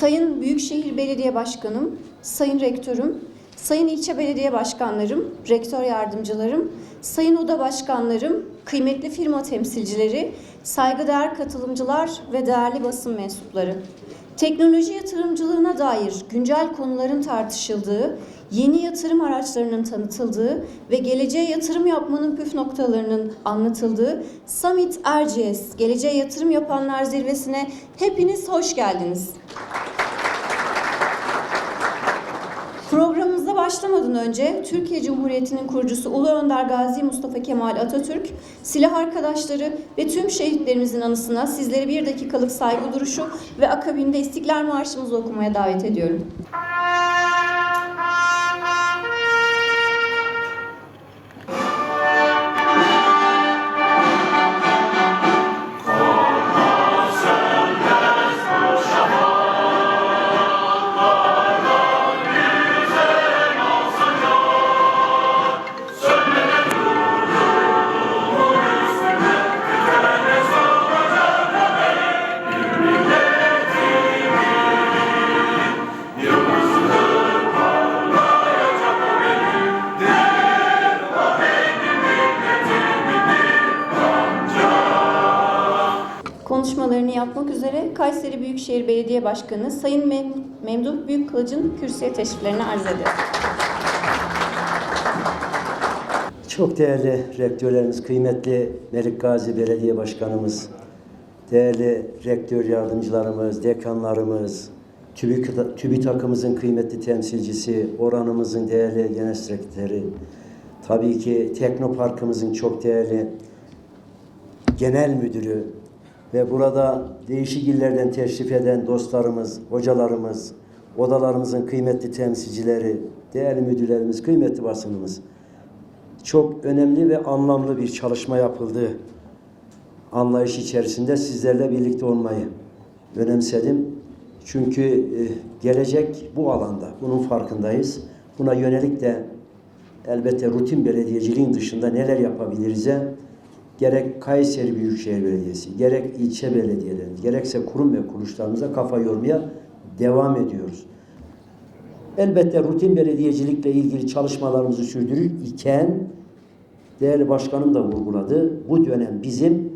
Sayın Büyükşehir Belediye Başkanım, Sayın Rektörüm, Sayın İlçe Belediye Başkanlarım, Rektör Yardımcılarım, Sayın Oda Başkanlarım, kıymetli firma temsilcileri, saygıdeğer katılımcılar ve değerli basın mensupları. Teknoloji yatırımcılığına dair güncel konuların tartışıldığı, yeni yatırım araçlarının tanıtıldığı ve geleceğe yatırım yapmanın püf noktalarının anlatıldığı Summit RGS, Geleceğe Yatırım Yapanlar Zirvesi'ne hepiniz hoş geldiniz. Programımıza başlamadan önce Türkiye Cumhuriyeti'nin kurucusu Ulu Önder Gazi Mustafa Kemal Atatürk, silah arkadaşları ve tüm şehitlerimizin anısına sizleri bir dakikalık saygı duruşu ve akabinde İstiklal Marşımızı okumaya davet ediyorum. Büyükşehir Belediye Başkanı Sayın Mem Memduh Büyükkılıç'ın kürsüye teşriflerini arz ediyorum. Çok değerli rektörlerimiz, kıymetli Melik Gazi Belediye Başkanımız, değerli rektör yardımcılarımız, dekanlarımız, TÜBİ- TÜBİTAK'ımızın kıymetli temsilcisi, oranımızın değerli genel sekreteri, tabii ki Teknopark'ımızın çok değerli genel müdürü ve burada değişik illerden teşrif eden dostlarımız, hocalarımız, odalarımızın kıymetli temsilcileri, değerli müdürlerimiz, kıymetli basınımız çok önemli ve anlamlı bir çalışma yapıldı. Anlayış içerisinde sizlerle birlikte olmayı önemsedim. Çünkü e, gelecek bu alanda. Bunun farkındayız. Buna yönelik de elbette rutin belediyeciliğin dışında neler yapabiliriz'e gerek Kayseri Büyükşehir Belediyesi, gerek ilçe belediyelerimiz, gerekse kurum ve kuruluşlarımıza kafa yormaya devam ediyoruz. Elbette rutin belediyecilikle ilgili çalışmalarımızı sürdürür iken değerli başkanım da vurguladı. Bu dönem bizim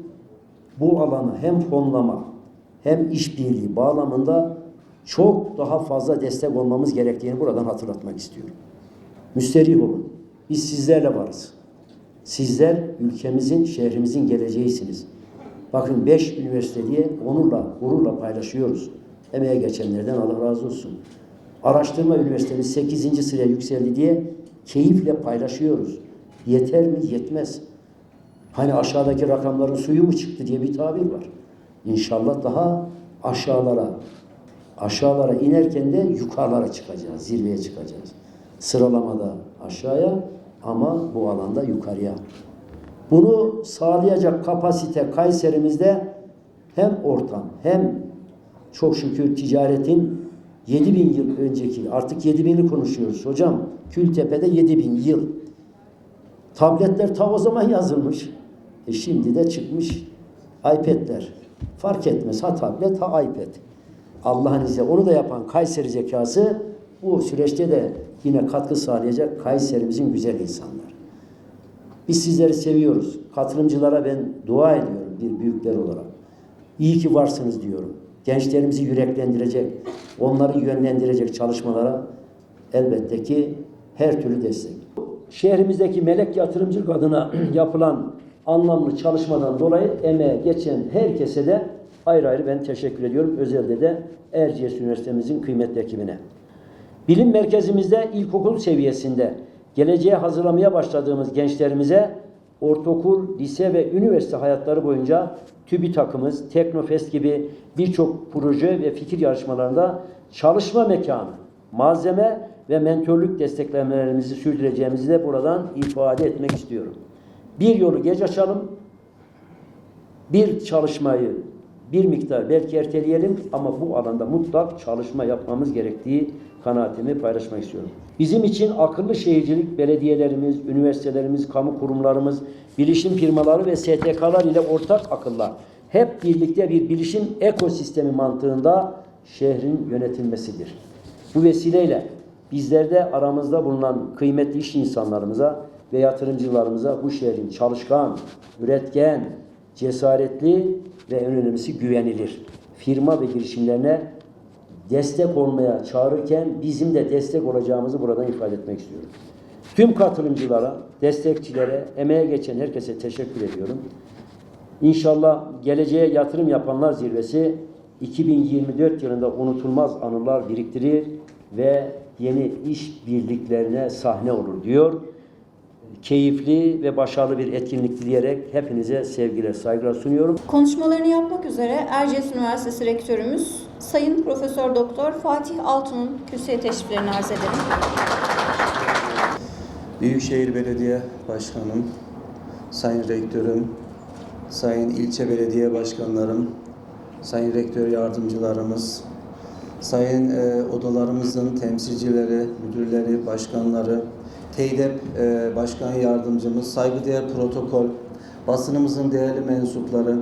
bu alanı hem fonlama hem işbirliği bağlamında çok daha fazla destek olmamız gerektiğini buradan hatırlatmak istiyorum. Müsterih olun. Biz sizlerle varız. Sizler ülkemizin, şehrimizin geleceğisiniz. Bakın beş üniversite diye onurla, gururla paylaşıyoruz. Emeğe geçenlerden Allah razı olsun. Araştırma üniversitemiz 8. sıraya yükseldi diye keyifle paylaşıyoruz. Yeter mi? Yetmez. Hani aşağıdaki rakamların suyu mu çıktı diye bir tabir var. İnşallah daha aşağılara, aşağılara inerken de yukarılara çıkacağız, zirveye çıkacağız. Sıralamada aşağıya ama bu alanda yukarıya. Bunu sağlayacak kapasite Kayserimizde hem ortam hem çok şükür ticaretin 7000 yıl önceki artık 7000'i konuşuyoruz hocam. Kültepe'de 7000 yıl. Tabletler ta o zaman yazılmış. E şimdi de çıkmış iPad'ler. Fark etmez ha tablet ha iPad. Allah'ın izniyle onu da yapan Kayseri zekası bu süreçte de yine katkı sağlayacak Kayserimizin güzel insanlar. Biz sizleri seviyoruz. Katılımcılara ben dua ediyorum bir büyükler olarak. İyi ki varsınız diyorum. Gençlerimizi yüreklendirecek, onları yönlendirecek çalışmalara elbette ki her türlü destek. Şehrimizdeki melek yatırımcılık adına yapılan anlamlı çalışmadan dolayı emeğe geçen herkese de ayrı ayrı ben teşekkür ediyorum. Özellikle de Erciyes Üniversitemizin kıymetli ekibine. Bilim merkezimizde ilkokul seviyesinde geleceğe hazırlamaya başladığımız gençlerimize ortaokul, lise ve üniversite hayatları boyunca TÜBİTAK'ımız, Teknofest gibi birçok proje ve fikir yarışmalarında çalışma mekanı, malzeme ve mentörlük desteklemelerimizi sürdüreceğimizi de buradan ifade etmek istiyorum. Bir yolu geç açalım, bir çalışmayı bir miktar belki erteleyelim ama bu alanda mutlak çalışma yapmamız gerektiği kanaatimi paylaşmak istiyorum. Bizim için akıllı şehircilik belediyelerimiz, üniversitelerimiz, kamu kurumlarımız, bilişim firmaları ve STK'lar ile ortak akılla hep birlikte bir bilişim ekosistemi mantığında şehrin yönetilmesidir. Bu vesileyle bizler de aramızda bulunan kıymetli iş insanlarımıza ve yatırımcılarımıza bu şehrin çalışkan, üretken, cesaretli ve en önemlisi güvenilir firma ve girişimlerine destek olmaya çağırırken bizim de destek olacağımızı buradan ifade etmek istiyorum. Tüm katılımcılara, destekçilere, emeğe geçen herkese teşekkür ediyorum. İnşallah geleceğe yatırım yapanlar zirvesi 2024 yılında unutulmaz anılar biriktirir ve yeni iş birliklerine sahne olur diyor. Keyifli ve başarılı bir etkinlik dileyerek hepinize sevgiler, saygılar sunuyorum. Konuşmalarını yapmak üzere Erciyes Üniversitesi Rektörümüz Sayın Profesör Doktor Fatih Altun'un kürsüye teşriflerini arz ederim. Büyükşehir Belediye Başkanım, Sayın Rektörüm, Sayın İlçe Belediye Başkanlarım, Sayın Rektör Yardımcılarımız, Sayın e, odalarımızın temsilcileri, müdürleri, başkanları, TEYDEP e, Başkan Yardımcımız, saygıdeğer protokol, basınımızın değerli mensupları,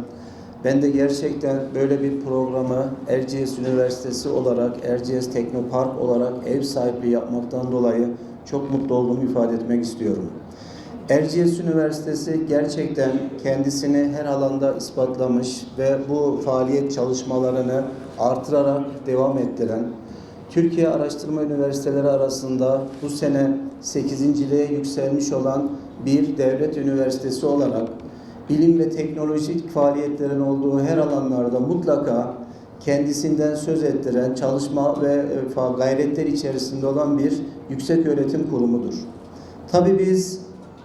ben de gerçekten böyle bir programı Erciyes Üniversitesi olarak, Erciyes Teknopark olarak ev sahipliği yapmaktan dolayı çok mutlu olduğumu ifade etmek istiyorum. Erciyes Üniversitesi gerçekten kendisini her alanda ispatlamış ve bu faaliyet çalışmalarını artırarak devam ettiren, Türkiye Araştırma Üniversiteleri arasında bu sene 8.liğe yükselmiş olan bir devlet üniversitesi olarak bilim ve teknolojik faaliyetlerin olduğu her alanlarda mutlaka kendisinden söz ettiren, çalışma ve e, gayretler içerisinde olan bir yüksek öğretim kurumudur. Tabii biz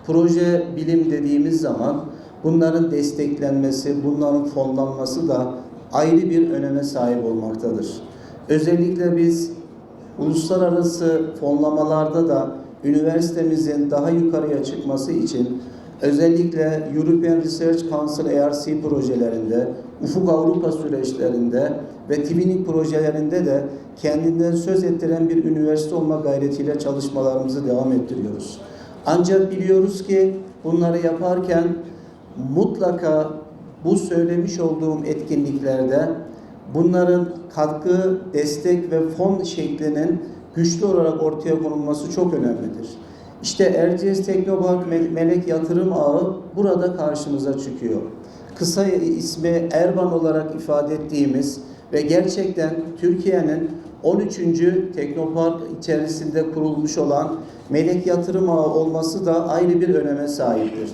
proje bilim dediğimiz zaman bunların desteklenmesi, bunların fonlanması da ayrı bir öneme sahip olmaktadır. Özellikle biz uluslararası fonlamalarda da üniversitemizin daha yukarıya çıkması için özellikle European Research Council ERC projelerinde, Ufuk Avrupa süreçlerinde ve Twinning projelerinde de kendinden söz ettiren bir üniversite olma gayretiyle çalışmalarımızı devam ettiriyoruz. Ancak biliyoruz ki bunları yaparken mutlaka bu söylemiş olduğum etkinliklerde bunların katkı, destek ve fon şeklinin güçlü olarak ortaya konulması çok önemlidir. İşte Erciyes Teknopark Me- Melek Yatırım Ağı burada karşımıza çıkıyor. Kısa ismi Erban olarak ifade ettiğimiz ve gerçekten Türkiye'nin 13. Teknopark içerisinde kurulmuş olan Melek Yatırım Ağı olması da ayrı bir öneme sahiptir.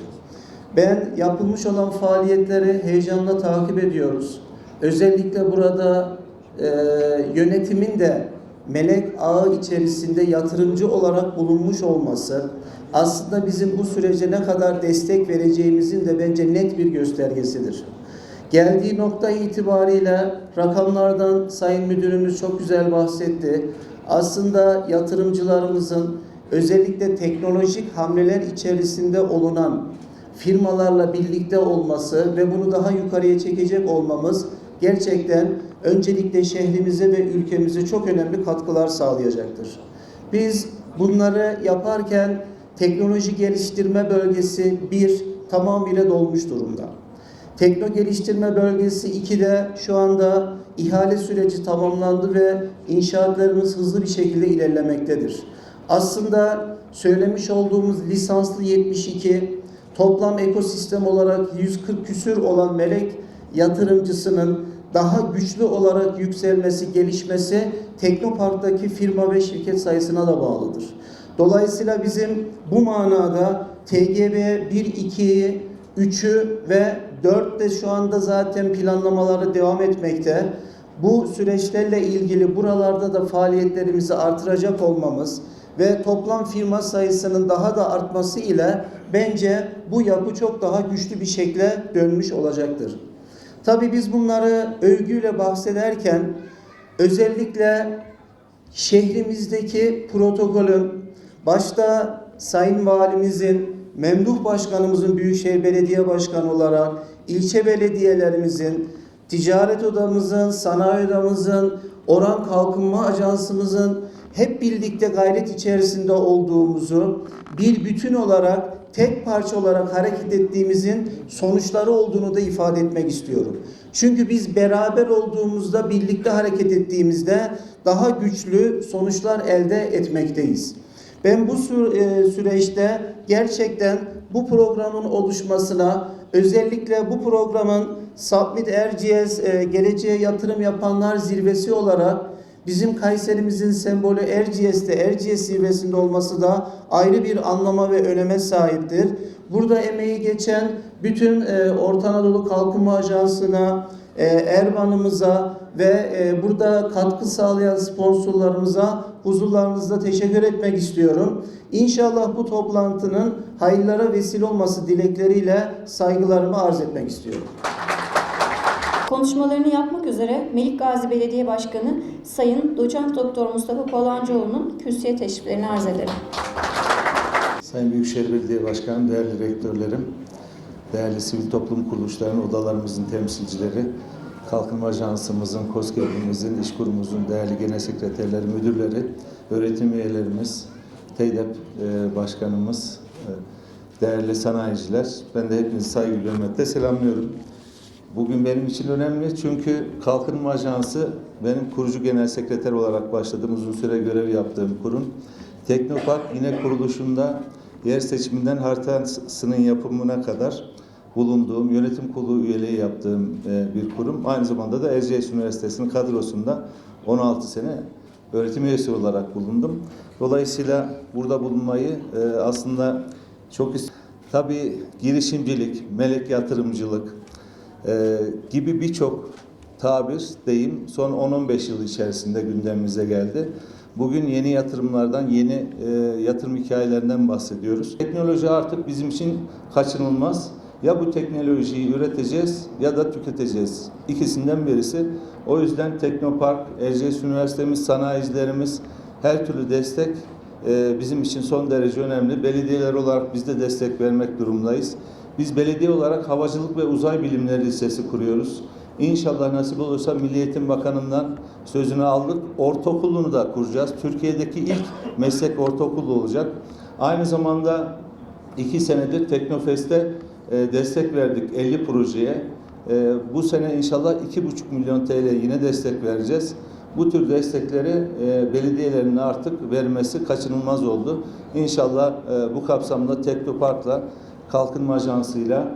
Ben yapılmış olan faaliyetleri heyecanla takip ediyoruz. Özellikle burada e, yönetimin de melek ağı içerisinde yatırımcı olarak bulunmuş olması aslında bizim bu sürece ne kadar destek vereceğimizin de bence net bir göstergesidir. Geldiği nokta itibariyle rakamlardan Sayın Müdürümüz çok güzel bahsetti. Aslında yatırımcılarımızın özellikle teknolojik hamleler içerisinde olunan firmalarla birlikte olması ve bunu daha yukarıya çekecek olmamız gerçekten öncelikle şehrimize ve ülkemize çok önemli katkılar sağlayacaktır. Biz bunları yaparken teknoloji geliştirme bölgesi bir tamamıyla dolmuş durumda. Tekno geliştirme bölgesi 2'de şu anda ihale süreci tamamlandı ve inşaatlarımız hızlı bir şekilde ilerlemektedir. Aslında söylemiş olduğumuz lisanslı 72 toplam ekosistem olarak 140 küsür olan melek yatırımcısının daha güçlü olarak yükselmesi, gelişmesi Teknopark'taki firma ve şirket sayısına da bağlıdır. Dolayısıyla bizim bu manada TGB 1, 2'yi, 3'ü ve 4 de şu anda zaten planlamaları devam etmekte. Bu süreçlerle ilgili buralarda da faaliyetlerimizi artıracak olmamız ve toplam firma sayısının daha da artması ile bence bu yapı çok daha güçlü bir şekle dönmüş olacaktır. Tabii biz bunları övgüyle bahsederken özellikle şehrimizdeki protokolün başta Sayın Valimizin, Memduh Başkanımızın Büyükşehir Belediye Başkanı olarak ilçe belediyelerimizin, ticaret odamızın, sanayi odamızın, Oran Kalkınma Ajansımızın hep birlikte gayret içerisinde olduğumuzu bir bütün olarak tek parça olarak hareket ettiğimizin sonuçları olduğunu da ifade etmek istiyorum. Çünkü biz beraber olduğumuzda, birlikte hareket ettiğimizde daha güçlü sonuçlar elde etmekteyiz. Ben bu e, süreçte gerçekten bu programın oluşmasına, özellikle bu programın Submit Erciyes e, Geleceğe Yatırım Yapanlar Zirvesi olarak bizim Kayserimizin sembolü Erciyes'te, Erciyes zirvesinde olması da ayrı bir anlama ve öneme sahiptir. Burada emeği geçen bütün e, Orta Anadolu Kalkınma Ajansı'na, e, Erban'ımıza ve e, burada katkı sağlayan sponsorlarımıza huzurlarınızda teşekkür etmek istiyorum. İnşallah bu toplantının hayırlara vesile olması dilekleriyle saygılarımı arz etmek istiyorum. Konuşmalarını yapmak üzere Melik Gazi Belediye Başkanı Sayın Doçent Doktor Mustafa Palancıoğlu'nun kürsüye teşriflerini arz ederim. Sayın Büyükşehir Belediye Başkanı, değerli rektörlerim, değerli sivil toplum kuruluşlarının odalarımızın temsilcileri, Kalkınma Ajansımızın, KOSGEB'imizin, iş kurumumuzun değerli genel sekreterleri, müdürleri, öğretim üyelerimiz, TEYDEP e, Başkanımız, e, değerli sanayiciler, ben de hepinizi saygıyla hürmetle selamlıyorum. Bugün benim için önemli çünkü Kalkınma Ajansı benim kurucu genel sekreter olarak başladığım uzun süre görev yaptığım kurum. Teknopark yine kuruluşunda yer seçiminden haritasının yapımına kadar bulunduğum, yönetim kurulu üyeliği yaptığım e, bir kurum. Aynı zamanda da Erciyes Üniversitesi'nin kadrosunda 16 sene öğretim üyesi olarak bulundum. Dolayısıyla burada bulunmayı e, aslında çok ist- Tabii girişimcilik, melek yatırımcılık, e, gibi birçok tabir, deyim son 10-15 yıl içerisinde gündemimize geldi. Bugün yeni yatırımlardan, yeni e, yatırım hikayelerinden bahsediyoruz. Teknoloji artık bizim için kaçınılmaz. Ya bu teknolojiyi üreteceğiz ya da tüketeceğiz. İkisinden birisi. O yüzden Teknopark, Erciyes Üniversitemiz, sanayicilerimiz her türlü destek e, bizim için son derece önemli. Belediyeler olarak biz de destek vermek durumdayız. Biz belediye olarak Havacılık ve Uzay Bilimleri Lisesi kuruyoruz. İnşallah nasip olursa Milli Eğitim Bakanı'ndan sözünü aldık. Ortaokulunu da kuracağız. Türkiye'deki ilk meslek ortaokulu olacak. Aynı zamanda iki senedir Teknofest'e e, destek verdik 50 projeye. E, bu sene inşallah 2,5 milyon TL yine destek vereceğiz. Bu tür destekleri e, belediyelerin artık vermesi kaçınılmaz oldu. İnşallah bu kapsamda Teknopark'la Kalkınma Ajansı'yla,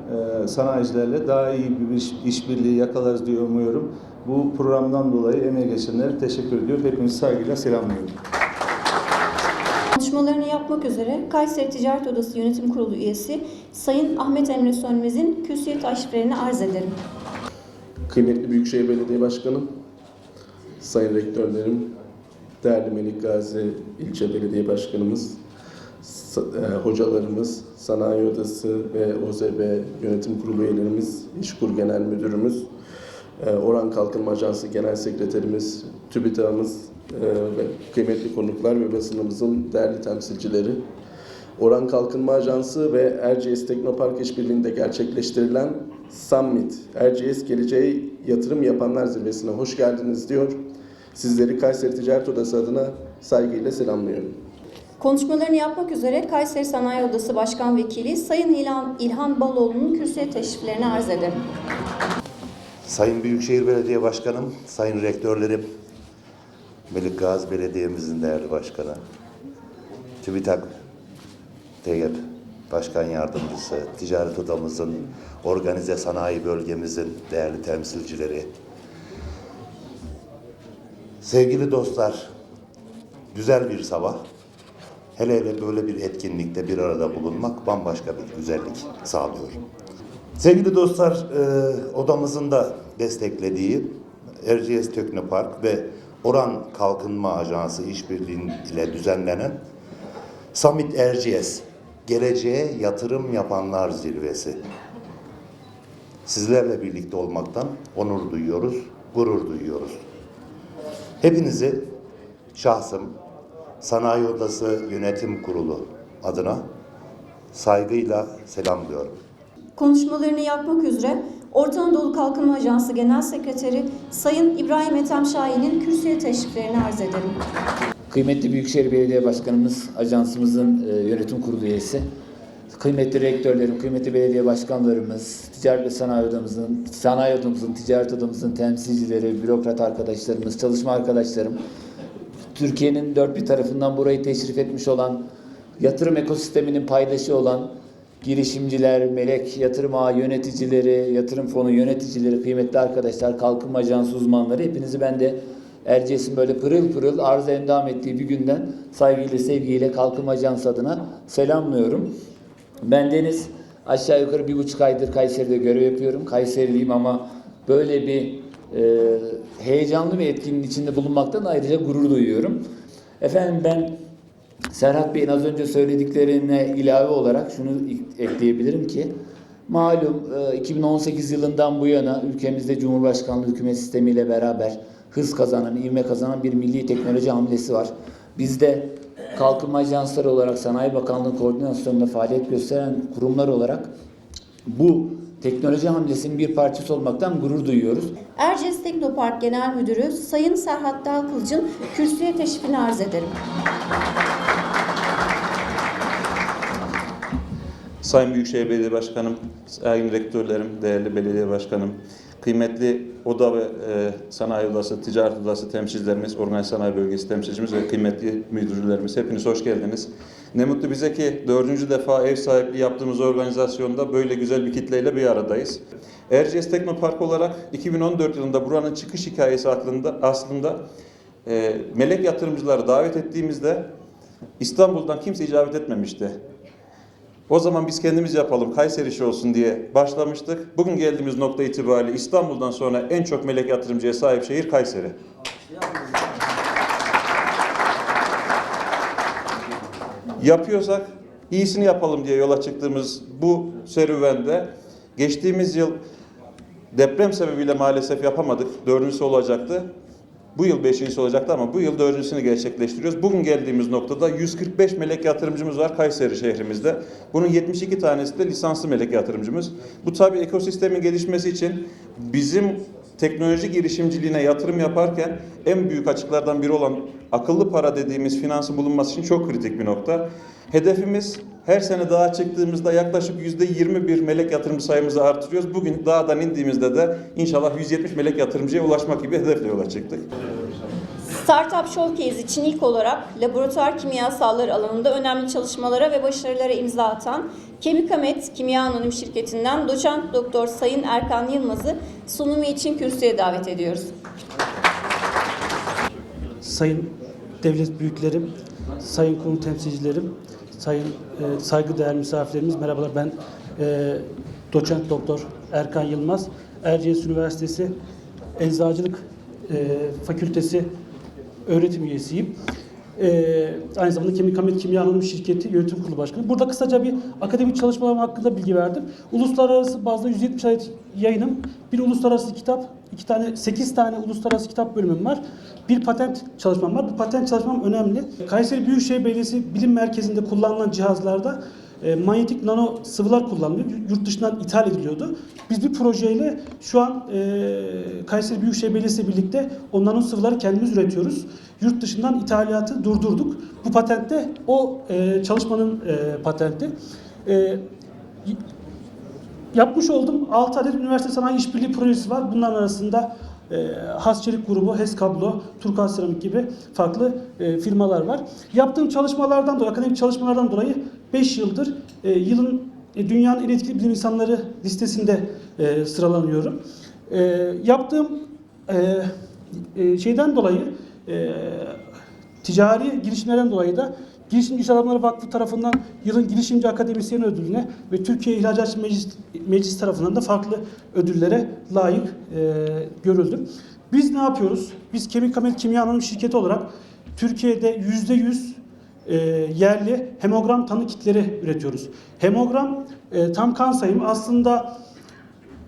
e, sanayicilerle daha iyi bir iş, işbirliği yakalarız diye umuyorum. Bu programdan dolayı emeği geçenlere teşekkür ediyorum. Hepinizi saygıyla selamlıyorum. Konuşmalarını yapmak üzere Kayseri Ticaret Odası Yönetim Kurulu üyesi Sayın Ahmet Emre Sönmez'in kürsüye teşriflerini arz ederim. Kıymetli Büyükşehir Belediye Başkanım, sayın rektörlerim, değerli Melik Gazi İlçe Belediye Başkanımız, hocalarımız, Sanayi Odası ve OZB Yönetim Kurulu üyelerimiz, İşkur Genel Müdürümüz, e, Oran Kalkınma Ajansı Genel Sekreterimiz, TÜBİTAK'ımız e, ve kıymetli konuklar ve basınımızın değerli temsilcileri, Oran Kalkınma Ajansı ve Erciyes Teknopark işbirliğinde gerçekleştirilen Summit, Erciyes Geleceğe Yatırım Yapanlar Zirvesi'ne hoş geldiniz diyor. Sizleri Kayseri Ticaret Odası adına saygıyla selamlıyorum. Konuşmalarını yapmak üzere Kayseri Sanayi Odası Başkan Vekili Sayın İlhan, İlhan Baloğlu'nun kürsüye teşriflerini arz ederim. Sayın Büyükşehir Belediye Başkanım, sayın rektörlerim, Melik Gazi Belediye'mizin değerli başkanı, TÜBİTAK TEYEP Başkan Yardımcısı, Ticaret Odamızın, Organize Sanayi Bölgemizin değerli temsilcileri, sevgili dostlar, güzel bir sabah. Hele hele böyle bir etkinlikte bir arada bulunmak bambaşka bir güzellik sağlıyor. Sevgili dostlar, e, odamızın da desteklediği Erciyes Teknopark ve Oran Kalkınma Ajansı işbirliği ile düzenlenen Summit Erciyes, Geleceğe Yatırım Yapanlar Zirvesi. Sizlerle birlikte olmaktan onur duyuyoruz, gurur duyuyoruz. Hepinizi şahsım, Sanayi Odası Yönetim Kurulu adına saygıyla selamlıyorum. Konuşmalarını yapmak üzere Orta Anadolu Kalkınma Ajansı Genel Sekreteri Sayın İbrahim Ethem Şahin'in kürsüye teşriflerini arz ederim. Kıymetli Büyükşehir Belediye Başkanımız, ajansımızın e, yönetim kurulu üyesi, kıymetli rektörlerim, kıymetli belediye başkanlarımız, ticaret ve sanayi odamızın, sanayi odamızın, ticaret odamızın temsilcileri, bürokrat arkadaşlarımız, çalışma arkadaşlarım, Türkiye'nin dört bir tarafından burayı teşrif etmiş olan, yatırım ekosisteminin paydaşı olan girişimciler, melek yatırım ağı yöneticileri, yatırım fonu yöneticileri, kıymetli arkadaşlar, kalkınma ajansı uzmanları hepinizi ben de Erciyes'in böyle pırıl pırıl arz endam ettiği bir günden saygıyla sevgiyle kalkınma ajansı adına selamlıyorum. Ben Deniz aşağı yukarı bir buçuk aydır Kayseri'de görev yapıyorum. Kayseriliyim ama böyle bir heyecanlı bir etkinin içinde bulunmaktan ayrıca gurur duyuyorum. Efendim ben Serhat Bey'in az önce söylediklerine ilave olarak şunu ekleyebilirim ki malum e, 2018 yılından bu yana ülkemizde Cumhurbaşkanlığı hükümet sistemiyle beraber hız kazanan, ivme kazanan bir milli teknoloji hamlesi var. Bizde kalkınma ajansları olarak Sanayi Bakanlığı koordinasyonunda faaliyet gösteren kurumlar olarak bu teknoloji hamlesinin bir parçası olmaktan gurur duyuyoruz. Erciyes Teknopark Genel Müdürü Sayın Serhat Dalkılıç'ın kürsüye teşrifini arz ederim. Sayın Büyükşehir Belediye Başkanım, sayın rektörlerim, değerli belediye başkanım, kıymetli oda ve e, sanayi odası, ticaret odası temsilcilerimiz, organize sanayi bölgesi temsilcimiz ve kıymetli müdürlerimiz hepiniz hoş geldiniz. Ne mutlu bize ki dördüncü defa ev sahipliği yaptığımız organizasyonda böyle güzel bir kitleyle bir aradayız. Erciyes Teknopark olarak 2014 yılında buranın çıkış hikayesi aslında, aslında e, melek yatırımcıları davet ettiğimizde İstanbul'dan kimse icabet etmemişti. O zaman biz kendimiz yapalım, Kayseri işi olsun diye başlamıştık. Bugün geldiğimiz nokta itibariyle İstanbul'dan sonra en çok melek yatırımcıya sahip şehir Kayseri. Yapıyorsak iyisini yapalım diye yola çıktığımız bu serüvende geçtiğimiz yıl deprem sebebiyle maalesef yapamadık. Dördüncüsü olacaktı. Bu yıl beşincisi olacaktı ama bu yıl dördüncüsünü gerçekleştiriyoruz. Bugün geldiğimiz noktada 145 melek yatırımcımız var Kayseri şehrimizde. Bunun 72 tanesi de lisanslı melek yatırımcımız. Bu tabii ekosistemin gelişmesi için bizim teknoloji girişimciliğine yatırım yaparken en büyük açıklardan biri olan akıllı para dediğimiz finansın bulunması için çok kritik bir nokta. Hedefimiz her sene dağa çıktığımızda yaklaşık yüzde 21 melek yatırımcı sayımızı artırıyoruz. Bugün dağdan indiğimizde de inşallah 170 melek yatırımcıya ulaşmak gibi hedefle yola çıktık. Startup Showcase için ilk olarak laboratuvar kimyasalları alanında önemli çalışmalara ve başarılara imza atan Kemikamet Kimya Anonim Şirketi'nden doçent doktor Sayın Erkan Yılmaz'ı sunumu için kürsüye davet ediyoruz. Sayın devlet büyüklerim, sayın kurum temsilcilerim, sayın e, saygıdeğer misafirlerimiz merhabalar. Ben e, doçent doktor Erkan Yılmaz, Erciyes Üniversitesi Eczacılık e, Fakültesi öğretim üyesiyim. E, aynı zamanda Kemikamet Kimya Anonim Şirketi Yönetim Kurulu Başkanı. Burada kısaca bir akademik çalışmalarım hakkında bilgi verdim. Uluslararası bazda 170 adet yayınım, bir uluslararası kitap, iki tane, 8 tane uluslararası kitap bölümüm var. Bir patent çalışmam var. Bu patent çalışmam önemli. Kayseri Büyükşehir Belediyesi Bilim Merkezi'nde kullanılan cihazlarda e, manyetik nano sıvılar kullanılıyor. Yurt dışından ithal ediliyordu. Biz bir projeyle şu an e, Kayseri Büyükşehir Belediyesi birlikte o nano sıvıları kendimiz üretiyoruz. Yurt dışından ithalatı durdurduk. Bu patent de o e, çalışmanın e, patenti. E, Yapmış olduğum 6 adet üniversite sanayi işbirliği projesi var. Bunların arasında e, Has Çelik Grubu, HES Kablo, Turkuaz Seramik gibi farklı e, firmalar var. Yaptığım çalışmalardan dolayı, akademik çalışmalardan dolayı 5 yıldır e, yılın e, dünyanın en etkili bilim insanları listesinde e, sıralanıyorum. E, yaptığım e, e, şeyden dolayı e, ticari girişimlerden dolayı da Girişimci İş Adamları Vakfı tarafından yılın girişimci akademisyen ödülüne ve Türkiye İhracatçı Meclis, Meclis tarafından da farklı ödüllere layık e, görüldüm. Biz ne yapıyoruz? Biz Kemik Kamel Kimya Anonim Şirketi olarak Türkiye'de yüzde yüz e, yerli hemogram tanı kitleri üretiyoruz. Hemogram e, tam kan sayım aslında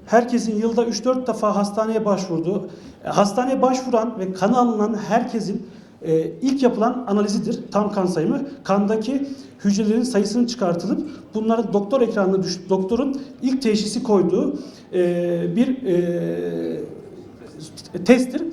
herkesin yılda 3-4 defa hastaneye başvurduğu, e, hastaneye başvuran ve kanı alınan herkesin e, ilk yapılan analizidir tam kan sayımı. Kandaki hücrelerin sayısının çıkartılıp bunların doktor ekranına düş, doktorun ilk teşhisi koyduğu e, bir e, testtir.